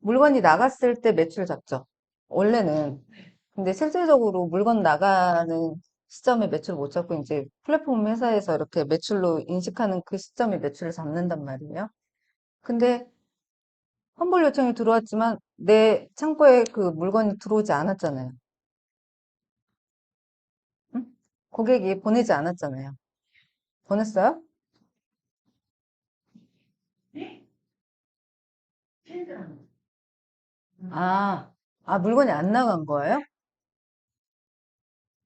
물건이 나갔을 때 매출 잡죠. 원래는. 근데 실질적으로 물건 나가는 시점에 매출을 못 잡고 이제 플랫폼 회사에서 이렇게 매출로 인식하는 그 시점에 매출을 잡는단 말이에요. 근데 환불 요청이 들어왔지만 내 창고에 그 물건이 들어오지 않았잖아요. 응? 고객이 보내지 않았잖아요. 보냈어요? 아, 아, 물건이 안 나간 거예요?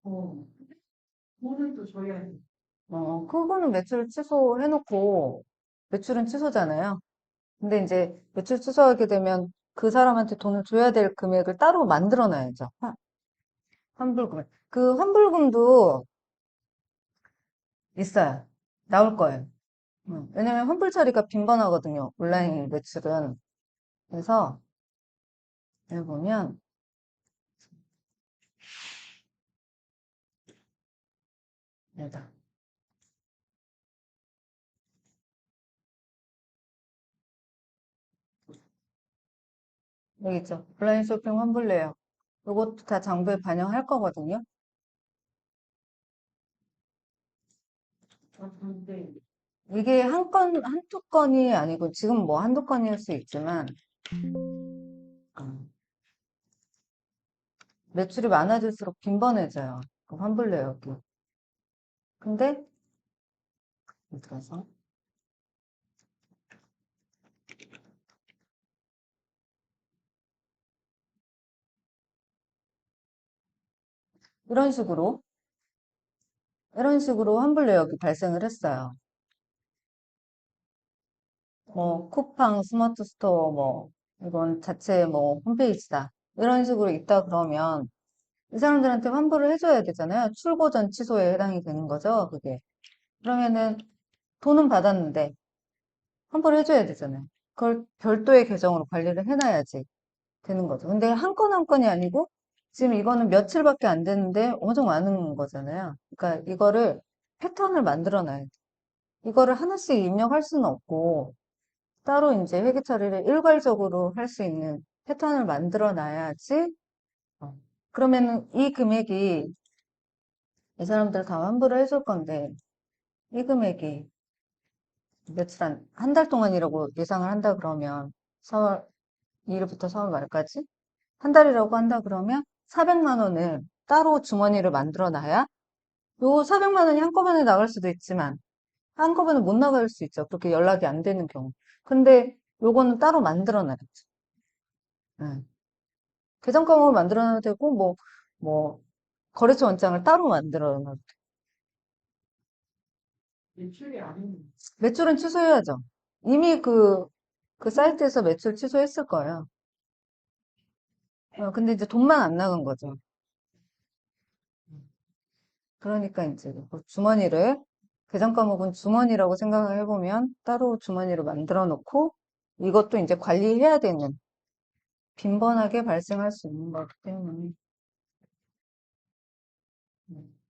어. 또 줘야 돼. 어, 그거는 매출 취소해놓고, 매출은 취소잖아요. 근데 이제 매출 취소하게 되면 그 사람한테 돈을 줘야 될 금액을 따로 만들어 놔야죠. 환- 환불금을. 그 환불금도 있어요. 나올 거예요. 음, 왜냐면 환불 처리가 빈번하거든요. 온라인 매출은. 그래서, 여기 보면, 여기다. 여기 있죠. 온라인 쇼핑 환불 내역. 이것도 다 장부에 반영할 거거든요. 이게 한 건, 한두 건이 아니고, 지금 뭐 한두 건일 수 있지만, 음, 매출이 많아질수록 빈번해져요. 그 환불 내역이. 근데, 들어서 이런 식으로, 이런 식으로 환불 내역이 발생을 했어요. 뭐, 쿠팡, 스마트 스토어, 뭐, 이건 자체 뭐, 홈페이지다. 이런 식으로 있다 그러면, 이 사람들한테 환불을 해줘야 되잖아요. 출고 전 취소에 해당이 되는 거죠, 그게. 그러면은, 돈은 받았는데, 환불을 해줘야 되잖아요. 그걸 별도의 계정으로 관리를 해놔야지 되는 거죠. 근데 한 건 한 건이 아니고, 지금 이거는 며칠밖에 안 됐는데 엄청 많은 거잖아요. 그러니까 이거를 패턴을 만들어 놔야 돼. 이거를 하나씩 입력할 수는 없고, 따로 이제 회계 처리를 일괄적으로 할 수 있는 패턴을 만들어 놔야지, 어, 그러면은 이 금액이 이 사람들 다 환불을 해줄 건데, 이 금액이 며칠 한, 한달 동안이라고 예상을 한다 그러면, 4월 2일부터 4월 말까지? 한 달이라고 한다 그러면 400만 원을 따로 주머니를 만들어 놔야 요 400만 원이 한꺼번에 나갈 수도 있지만 한꺼번에 못 나갈 수 있죠. 그렇게 연락이 안 되는 경우. 근데 요거는 따로 만들어 놔야죠. 응. 계정 과목을 만들어 놔도 되고 뭐, 뭐, 거래처 원장을 따로 만들어 놔도 돼. 매출이 아닌 매출은 취소해야죠. 이미 그, 그 사이트에서 매출 취소했을 거예요. 어, 근데 이제 돈만 안 나간 거죠. 그러니까 이제 그 주머니를 계정 과목은 주머니라고 생각을 해보면 따로 주머니를 만들어 놓고 이것도 이제 관리해야 되는 빈번하게 발생할 수 있는 것 때문에. 네.